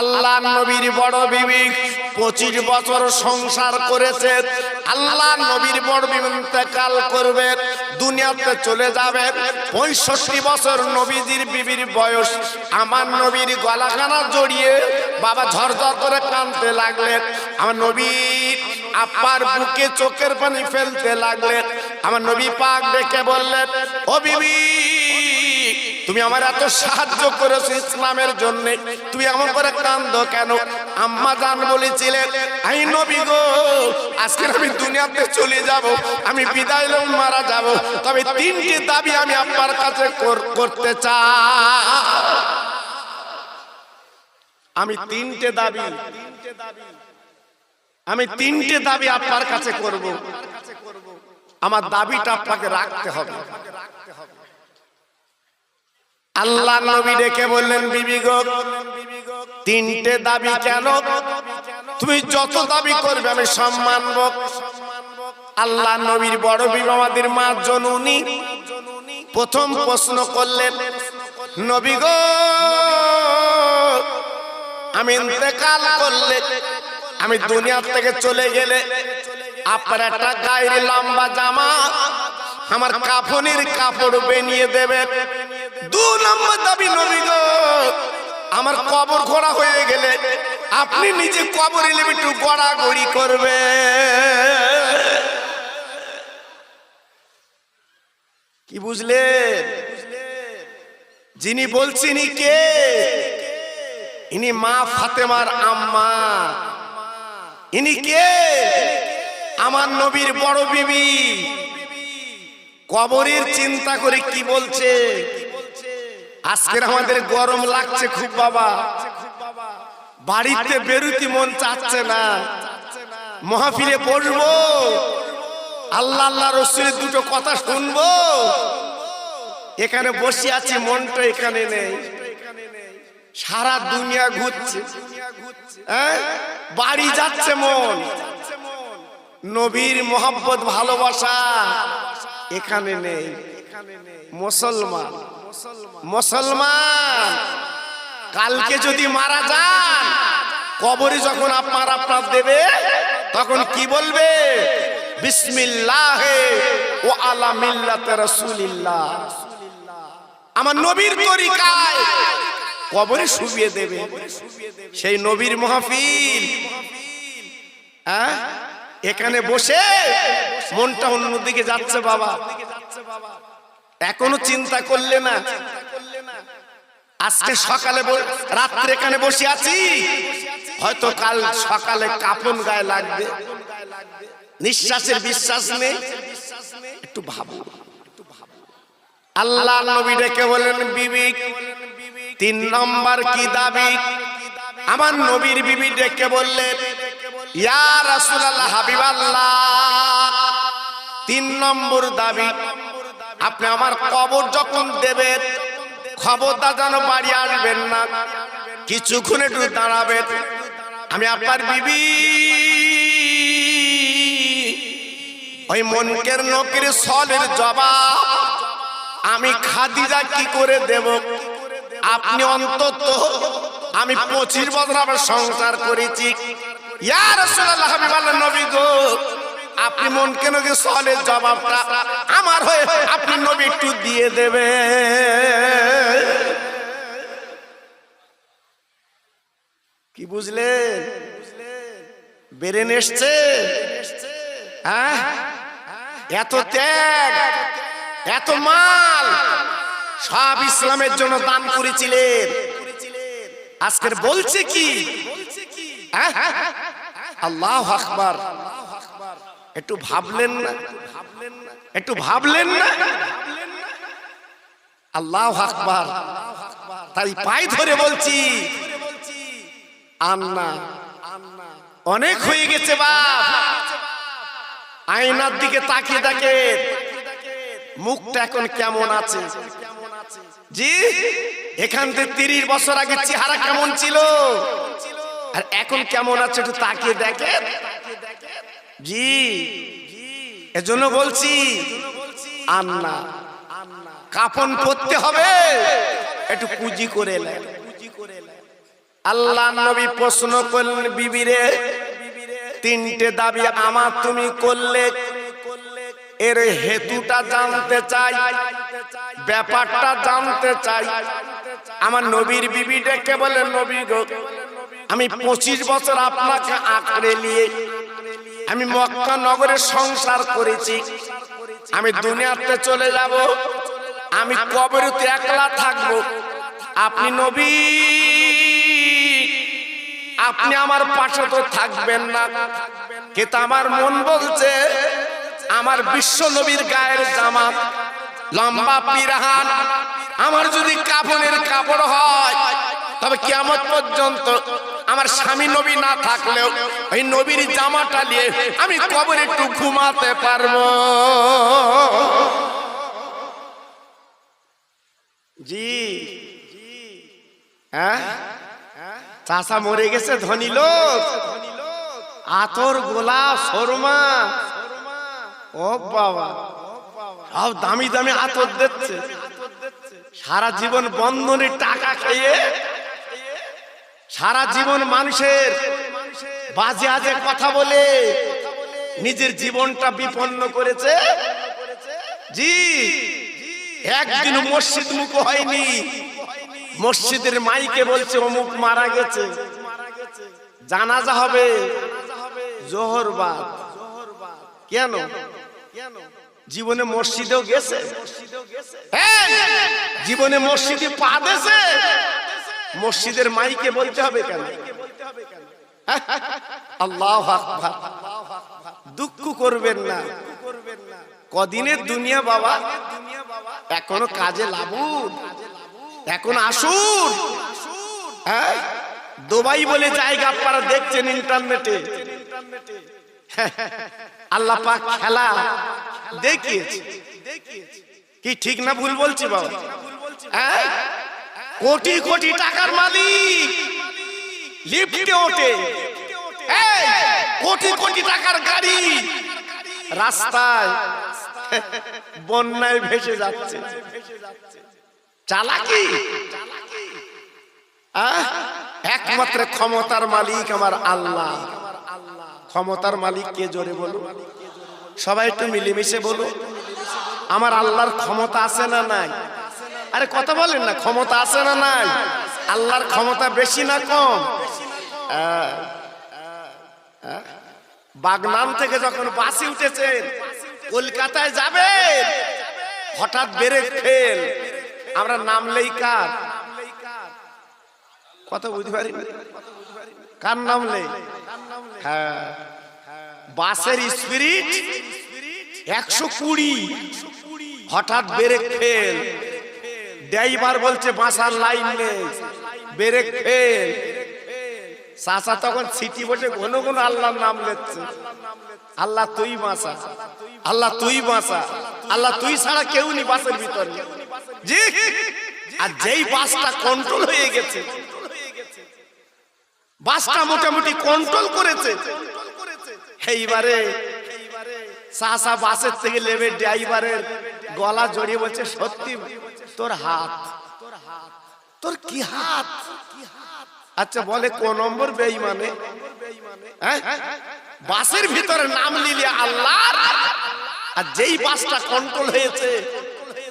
আল্লাহ নবীর বড় বিবি পঁচিশ বছর সংসার করেছে। আল্লাহ নবীর বড় বিবি ইন্তেকাল করবে। দুনিয়াতে চলে যাবে। পঁয়ষট্টি বছর নবীজির বিবির বয়স। আমার নবীর গলাখানা জড়িয়ে বাবা ঝরঝর করে কানতে লাগলেন। আমার নবীর আপার বুকে চোখের পানি ফেলতে লাগলেন। আমার নবী পাক ডেকে বললেন ও বিবি তুমি আমার এত সাহায্য করেছ ইসলামের জন্য। তুমি এমন করে কান্দ কেন? আম্মা জান বলেছিলেন, আই নবী গো, আজকে আমি দুনিয়াতে চলে যাব, আমি বিদায় মারা যাব। তবে তিনটি দাবি আমি আপনার কাছে করতে চাই। আমি তিনটে দাবি। আমি তিনটে দাবি আপনার কাছে করব। আমার দাবিটা আপনাকে রাখতে হবে। আল্লাহ নবী ডেকে বললেন বিবি গো তিনটে দাবি কেন? তুমি যত দাবি করবে আমি সম্মান আল্লাহ নবীর বড় বিবি আমাদের মা জননী প্রথম প্রশ্ন করলেন নবী গো আমি ইন্তেকাল করলে আমি দুনিয়ার থেকে চলে গেলে আপনার একটা গায়ের লম্বা জামা আমার কাফনের কাপড় বেনিয়ে দেবে। আমার কবর ঘোড়া হয়ে গেলে আপনি নিজে কবর একটু গড়াগড়ি করবে। কি যিনি বলছেন কে? ইনি মা ফাতেমার আম্মা। ইনি কে? আমার নবীর বড় বিবি। কবরের চিন্তা করে কি বলছে? আজকের আমাদের গরম লাগছে খুব বাবা। বাড়িতে বেরুতি মন চাচ্ছে না। মহাফিলে বসবো আল্লাহ আল্লাহ রসুলের দুটো কথা শুনব। এখানে বসে আছি, মনটা এখানে নেই। সারা দুনিয়া ঘুরছে। হ্যাঁ? বাড়ি যাচ্ছে মন। নবীর মোহাম্মত ভালোবাসা এখানে নেই। মুসলমান। মুসলমান। কালকে যদি মারা যান কবরে যখন আপনার আপনার দেবে তখন কি বলবে? বিসমিল্লাহ ও আলা মিল্লাতে রাসূলিল্লাহ। আমার নবীর তরিকায় কবরে শুবিয়ে দেবে। সেই নবীর মহাফিল। হ্যাঁ? এখানে বসে মনটা অন্যদিকে যাচ্ছে বাবা। এখনও চিন্তা করলে না। আজকে সকালে রাত্রে এখানে বসে আছি। হয়তো কাল সকালে কাপন গায়ে লাগবে। নিঃশ্বাসের বিশ্বাস নেই। একটু ভাবো। আল্লাহ নবী ডেকে বলেন বিবি, তিন নম্বর কি দাবি? আমার নবীর বিবি ডেকে বললেন, ইয়া রাসূলুল্লাহ হাবিবাল্লাহ, তিন নম্বর দাবি আপনি আমার কবর যখন দেবেন, খবরদার যেন বাড়ি আসবেন না। কিছুক্ষণ একটু দাঁড়াবেন। আমি আপনার বিবি। ওই মনকের নকের সলের জবাব, আমি খাদিজা কি করে দেব? আপনি অন্তত আমি পঁচিশ বছর আমার সংসার করেছি। ইয়া রাসূলুল্লাহ হাবিবাল্লাহ নবী গো। আপনি মন কেন কি সলের জবাবটা আমার হয়ে আপনি নবী একটু দিয়ে দেবে। কি বুঝলেন? বেরেন এসছে। হ্যাঁ? এত ত্যাগ, এত মাল সব ইসলামের জন্য দান করেছিলেন। আজকের বলছে কি? হ্যাঁ? আল্লাহ আকবার। একটু ভাবলেন না? একটু ভাবলেন না? আল্লাহ আকবার। তাই পাই ধরে বলছি, আন্না, অনেক হয়ে গেছে বাপ। আয়নার দিকে তাকিয়ে দেখে, মুখটা এখন কেমন আছে? জি, এখান থেকে তিরিশ বছর আগে চেহারা কেমন ছিল? আর এখন কেমন আছে একটু তাকিয়ে দেখেন। জি। এজন্য বলছি আন্না কাপন পরতে হবে। একটু পুঁজি করে আল্লাহ নবী প্রশ্ন করলেন বিবিরে তিনটে দাবি আমার তুমি করলে। এর হেতুটা জানতে চাই। ব্যাপারটা জানতে চাই। আমার নবীর বিবি ডেকে বলে নবী গো আমি পঁচিশ বছর আপনাকে আঁকড়ে নিয়ে আমি মক্কা নগরে সংসার করেছি। আমি দুনিয়াতে চলে যাব। আমি কবরতে একলা থাকব। আপনি নবী। আপনি আমার পাশে তো থাকবেন না। কিন্তু আমার মন বলছে, আমার বিশ্ব নবীর গায়ের জামা, লম্বা পিরাহান, আমার যদি কাপড়ের কাপড় হয় তবে কিয়ামত পর্যন্ত আমার স্বামী নবী না থাকলেও এই নবীর জামাটা নিয়ে আমি কবরে একটু ঘুমাতে পারব। জি। হ্যাঁ? চাষা মরে গেছে, ধনী লোক। আতর, গোলা, শর্মা। ও বাবা। সব দামি দামি আতর দিচ্ছে। সারা জীবন বন্ধনের টাকা খেয়ে সারা জীবন মানুষের বাজে আজে কথা বলে নিজের জীবনটা বিপন্ন করেছে। জি। একদিন মসজিদ মুখ হয়নি। মসজিদের মাইকে বলছে অমুক মারা গেছে। জানাজা হবে। জোহর বাদ কেন? জীবনে মসজিদেও গেছে। হ্যাঁ, জীবনে মসজিদে পা দেছে মসজিদের মাইকে বলতে হবে কেন? আল্লাহ দুঃখ করবেন না। কদিনের দুনিয়া বাবা, এখনও কাজে লাগুন এখন আসুন। হ্যাঁ? দুবাই বলে জায়গা আপনারা দেখছেন ইন্টারনেটে। আল্লাহ পাক খেলা দেখিয়েছে। কি ঠিক না ভুল বলছি বাবা? হ্যাঁ? কোটি কোটি টাকার মালিক। লিফটে ওঠে। কোটি কোটি টাকার গাড়ি। রাস্তায় বন্যায় ভেসে যাচ্ছে। চালাকি? একমাত্র ক্ষমতার মালিক আমার আল্লাহ। ক্ষমতার মালিক কে জোরে বলো সবাই একটু মিলেমিশে বলো আমার আল্লাহর ক্ষমতা আছে না নাই? আরে কথা বলেন না, ক্ষমতা আছে না নাই? আল্লাহর ক্ষমতা বেশি না কম? বাগনান থেকে যখন বাসে উঠেছেন কলকাতায় যাবে? হঠাৎ বেড়ে ফেল। আমরা নামলেই কার? কথা বুঝতে পারি? কার নামলে হ্যাঁ। বাসের স্পিরিট একশো কুড়ি। হঠাৎ ব্রেক ফেল। ড্রাইভার বলছে, বাসার লাইন নেই। Brake fail. চাষা তখন সিটি বসে ঘন ঘন আল্লাহর নাম লেচ্ছে আল্লাহ তুই বাসা আল্লাহ তুই বাসা আল্লাহ তুই ছাড়া কেউ নি বাসের ভিতরে। জি। আর যেই বাসটা কন্ট্রোল হয়ে গেছে, বাসটা মোটামুটি কন্ট্রোল করেছে। এইবারে চাষা বাসের থেকে লেবে ড্রাইভারের গলা জড়িয়ে বলছে, সত্যি তোর হাত। তোর হাত তোর কি হাত? আচ্ছা বলে কোন নম্বর বেইমানে হ্যাঁ? বাসের ভিতরে নাম নিলে আল্লাহ আর যেই বাসটা কন্ট্রোল হয়েছে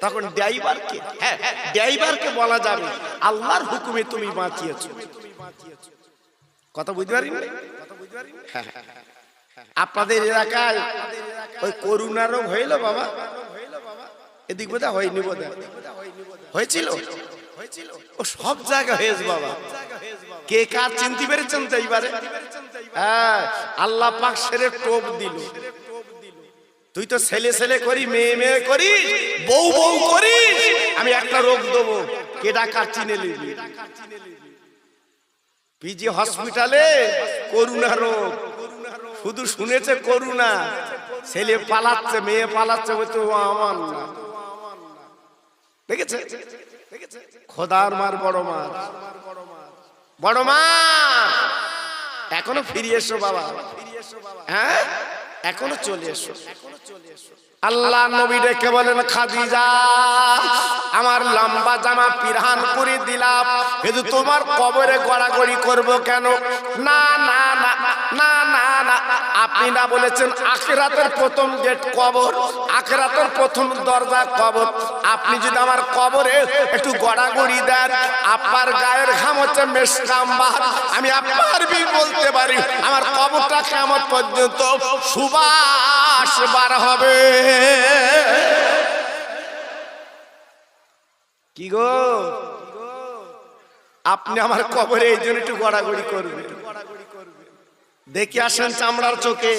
তখন ড্রাইভারকে হ্যাঁ ড্রাইভারকে বলা যাবে আল্লাহর হুকুমে তুমি বাঁচিয়েছো। কথা বুঝতে পারিনি? হ্যাঁ, হ্যাঁ। আপনাদের এলাকায় ওই করুণা রোগ হইল বাবা? এদিক বোধ হয়নি বোধ হয়েছিল? ও সব জায়গা হয়েছে বাবা। কে কার চিনতে পেরেছেন তো এইবারে? হ্যাঁ আল্লাহ পাক সেরে টোপ দিল। তুই তো ছেলে ছেলে করি, মেয়ে মেয়ে করি, বউ বউ করি, আমি একটা রোগ দেবো। কে ডাকার চিনে নিবি? পিজি হসপিটালে করুণা রোগ। শুধু শুনেছে করুণা। ছেলে পালাচ্ছে, মেয়ে পালাচ্ছে, বলছে, ও আমার না। দেখেছে? খোদার মার বড় মার বড় মা এখনও ফিরে এসো বাবা। হ্যাঁ? এখনও চলে এসো। আল্লাহ নবী ডেকে বলেন, খাদিজা, আমার লম্বা জামা পিরহান করে দিলাম। কিন্তু তোমার কবরে গড়াগড়ি করব কেন? না না না না আপনি না বলেছেন আখেরাতের প্রথম গেট কবর, আখেরাতের প্রথম দরজা কবর। আপনি যদি আমার কবরে একটু গড়াগড়ি দেন, আপনার গায়ের ঘাম হচ্ছে মেসকাম্বার আমি আপনার বি বলতে পারি, আমার কবরটা কেমন পর্যন্ত? সুবাস বার হবে। কি গো? আপনি আমার কবরে এই জন্য একটু গড়াগড়ি করবেন। দেখে আসেন চামড়ার চোখে।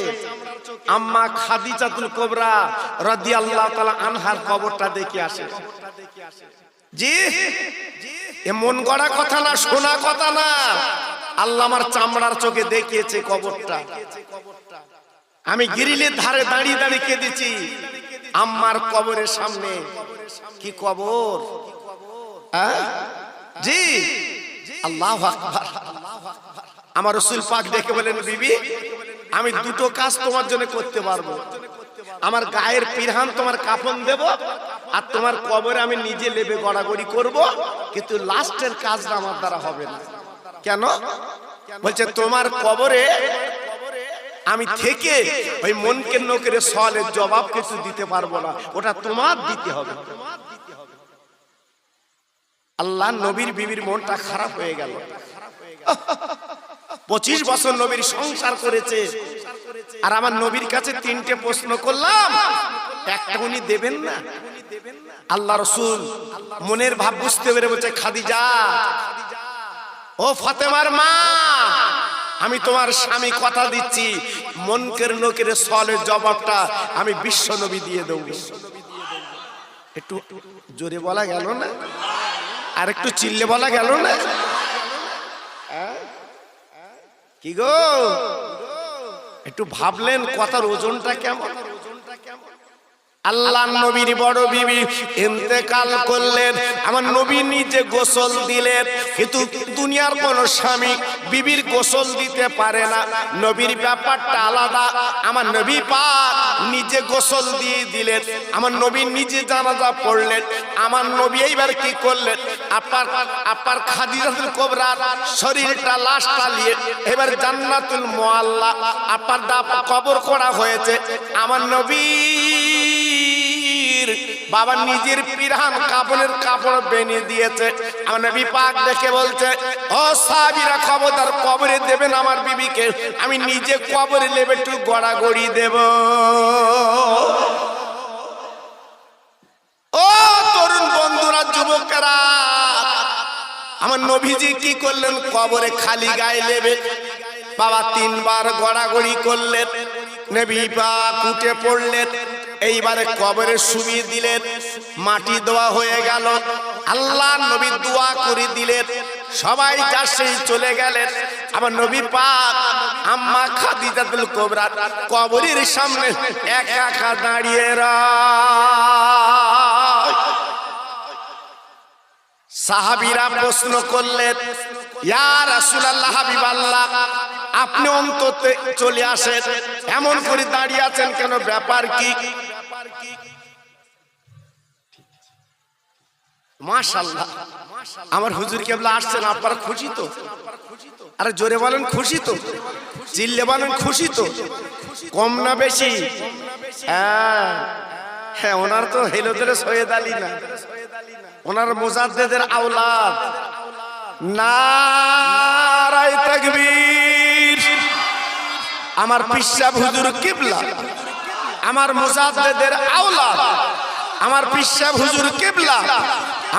আম্মা খাদি খাদিজাতুল কোবরা রাদিয়াল্লাহু তাআলা আনহার কবরটা দেখে আসেন। জি, এ মন গড়া কথা না, শোনা কথা না। আল্লাহ আমার চামড়ার চোখে দেখিয়েছে কবরটা। আমি গিরিলের ধারে দাঁড়িয়ে দাঁড়িয়ে কেঁদেছি। আম্মার কবরের সামনে। কি কবর? হ্যাঁ? জি, আল্লাহ আকবার। আমার রসুল পাক দেখে বলেন, বিবি, আমি দুটো কাজ তোমার জন্য করতে পারব। আমার গায়ের পিরহান তোমার কাফন দেব আর তোমার কবরে আমি নিজে লেবে গড়াগড়ি করব, কিন্তু লাস্টের কাজটা আমার দ্বারা হবে না। কেন? বলছে, তোমার কবরে আমি থেকে ওই মনকে নকের সওয়ালের জবাব কিছু দিতে পারব না। ওটা তোমার দিতে হবে। আল্লাহ নবীর বিবির মনটা খারাপ হয়ে গেল। পঁচিশ বছর নবীর সংসার করেছে। আর আমার নবীর কাছে তিনটে প্রশ্ন করলাম। একটা উনি দেবেন না। আল্লাহ রসুল মনের ভাব বুঝতে পেরে বলছে, খাদিজা, ও ফাতেমার মা, আমি তোমার স্বামী কথা দিচ্ছি। মনকের নোকের সলের জবাবটা আমি বিশ্ব নবী দিয়ে দেবো। একটু জোরে বলা গেল না? আর একটু চিল্লে বলা গেল না হ্যাঁ? কি গো? একটু ভাবলেন কথার ওজনটা কেমন? আল্লাহ নবীর বড় বিবি ইন্তেকাল করলেন। আমার নবী নিজে গোসল দিলেন। কিন্তু দুনিয়ার কোন স্বামী বিবির গোসল দিতে পারে না। নবীর ব্যাপারটা আলাদা। আমার নবী পাক নিজে গোসল দিয়ে দিলেন। আমার নবী নিজে জানাজা পড়লেন। আমার নবী এইবার কি করলেন? আপার আপনার খাদিজাতুল কোবরার শরীরটা লাশটা নিয়ে এবার জান্নাতুল মুআল্লা আপার দাপ কবর করা হয়েছে। আমার নবী বাবা নিজের পিরহান কাপড়ের কাপড় বেনে দিয়েছে। আমার নবী পাক দেখে বলছে, ও সাহাবীরা, খবরদার, কবরে দেবেন আমার বিবিকে। আমি নিজে কবরে লেবে একটু গড়াগড়ি দেব। ও তরুণ বন্ধুরা, যুবকেরা, আমার নবীজি কি করলেন? কবরে খালি গায়ে নেবে বাবা তিনবার গড়াগড়ি করলেন। নেবি পা কুটে পড়লেন। এইবারে কবরে শুমিয়ে দিলেন, মাটি দেওয়া হয়ে গেল। আল্লাহ নবী দোয়া করে দিলেন। সবাই সেই চলে গেলেন। আমার নবী পাক আম্মা খাদিজাতুল কোবরা কবরের সামনে একা একা দাঁড়িয়ে সাহাবিরা প্রশ্ন করলেন, ইয়া রাসূলুল্লাহ হাবিবাল্লাহ, আপনি অন্ততে চলে আসেন। এমন করে দাঁড়িয়ে আছেন কেন? ব্যাপার কি? মাশাআল্লাহ। আমার হুজুর কেবলা আসছেন আপনারা খুশি তো? আরে জোরে বলেন, খুশি তো? চিল্লে বলেন, খুশি তো? কম না বেশি? হ্যাঁ। হ্যাঁ ওনার তো হেলোদের সৈয়দ আলী না। ওনার মোজাদ্দেদের আওলাদ। নারায় তাকবীর। আমার পিসাব হুজুর কিবলা। আমার মোজাদ্দেদের আওলাদ, আমার পিসাব হুজুর কেবলা,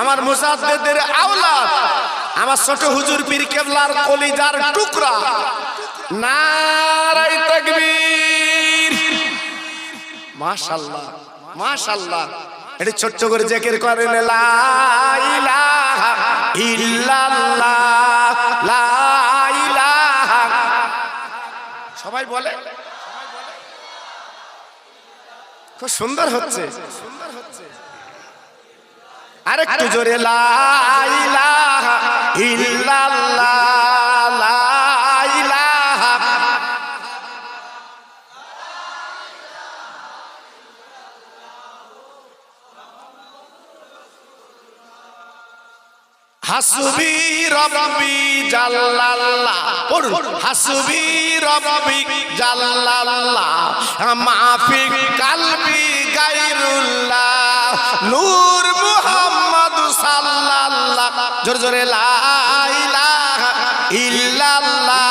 আমার মোজাদ্দেদের আওলাদ, আমার ছোট হুজুর পীর কেবলার কলিজার টুকরা। নারায় তাকবীর। মাশাআল্লাহ মাশাআল্লাহ। এটা ছোট্ট করে জেকের করেন, লা ইলাহা ইল্লাল্লাহ, লা ইলাহা। সবাই বলে? খুব সুন্দর হচ্ছে। আরেকটু জোরে লা ইলাহা ইল্লাল্লাহ। হাসবি রব্বি জাল্লাল্লাহ, পড়ুন। হাসবি রব্বি জাল্লাল্লাহ, মাফি কালবি গায়রুল্লাহ, নূর মুহাম্মদ সাল্লাল্লাহ। জোরে জোরে, লা ইলাহা ইল্লাল্লাহ।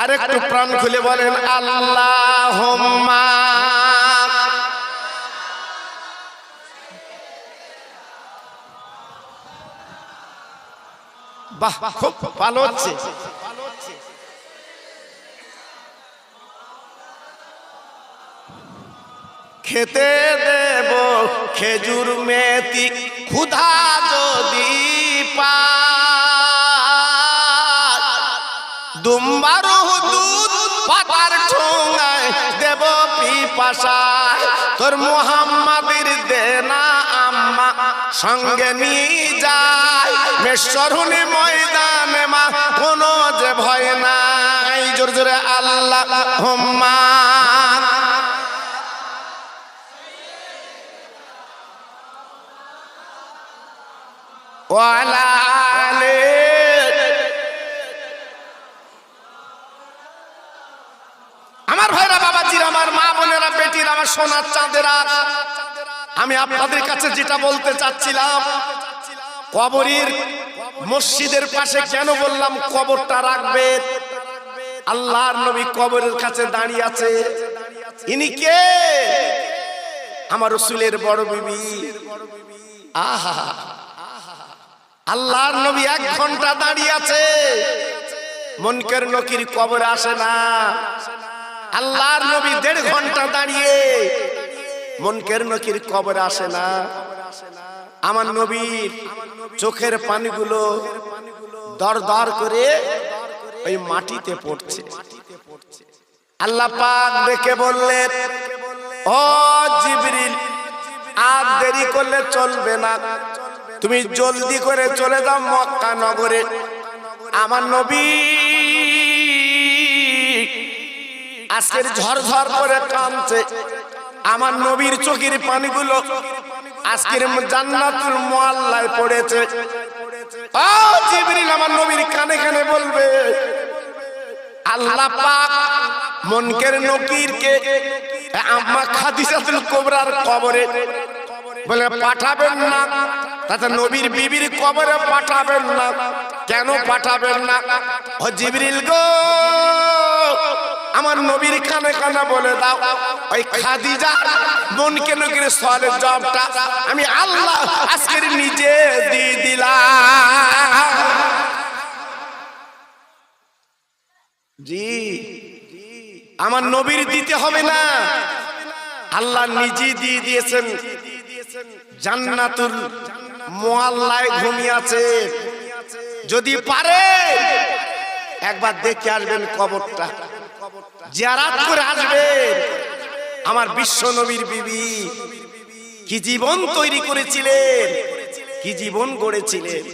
আরেকটু প্রাণ খুলে বলেন আল্লাহ বাহ খুব ভালো হচ্ছে। খেতে দেব খেজুর মেতি ক্ষুধা তোর মোহাম্মদের দেনা আম্মা সঙ্গে নিয়ে যায়। মেশ্বরুনি ময়দানে মা, কোনো যে ভয় নাই। জোর জোরে আল্লাহ হোম্মা ওয়ালা আলে আমার ভাইরা বাবাজির আমার মা বোনেরা বেটির আমার সোনার চাঁদেরা, আমি আপনাদের কাছে যেটা বলতে চাচ্ছিলাম, কবরের মসজিদের পাশে কেন বললাম কবরটা রাখবে? আল্লাহর নবী কবরের কাছে দাঁড়িয়ে আছে। ইনি কে? আমার রসুলের বড় বিবি। আহা। আল্লাহর নবী এক ঘণ্টা দাঁড়িয়ে আছে। মনকের নকির কবরে আসে না। আল্লাহর নবী দেড় ঘণ্টা দাঁড়িয়ে। মনকের নকির কবরে আসে না। আমার নবীর চোখের পানিগুলো দর দর করে ওই মাটিতে পড়ছে। আল্লাহ পাক দেখে বললেন, ও জিবরিল, আর দেরি করলে চলবে না। তুমি জলদি করে চলে যাও মক্কা নগরে। আমার নবী আজকের ঝরঝর করে কাঁদছে। আমার নবীর চোখের পানিগুলো আজকের জান্নাতুল মোয়াল্লায় পড়েছে। ও জিবরিল, আমার নবীর কানে কানে বলবে, আল্লাহ পাক মনকের নকিরকে আম্মা খাদিজাতুল কোবরার কবরে বলে, পাঠাবেন না। তাতে নবীর বিবির কবরে পাঠাবেন না। কেন পাঠাবেন না? ও জিবরিল গো আমার নবীর কানে কানে বলে দাও, ওই খাদিজা বোনকে নকির সলের জবটা আমি আল্লাহ আজকের নিজে দিয়ে দিলাম। জি, আমার নবীর দিতে হবে না। আল্লাহ নিজে দিয়ে দিয়েছেন। জান্নাতুল মোয়াল্লায় ঘুমিয়ে আছে। যদি পারে, একবার দেখে আসবেন কবরটা। জিয়ারাত করে আমার বিশ্ব নবীর বিবি কি জীবন তৈরি করেছিলেন? কি জীবন গড়েছিলেন?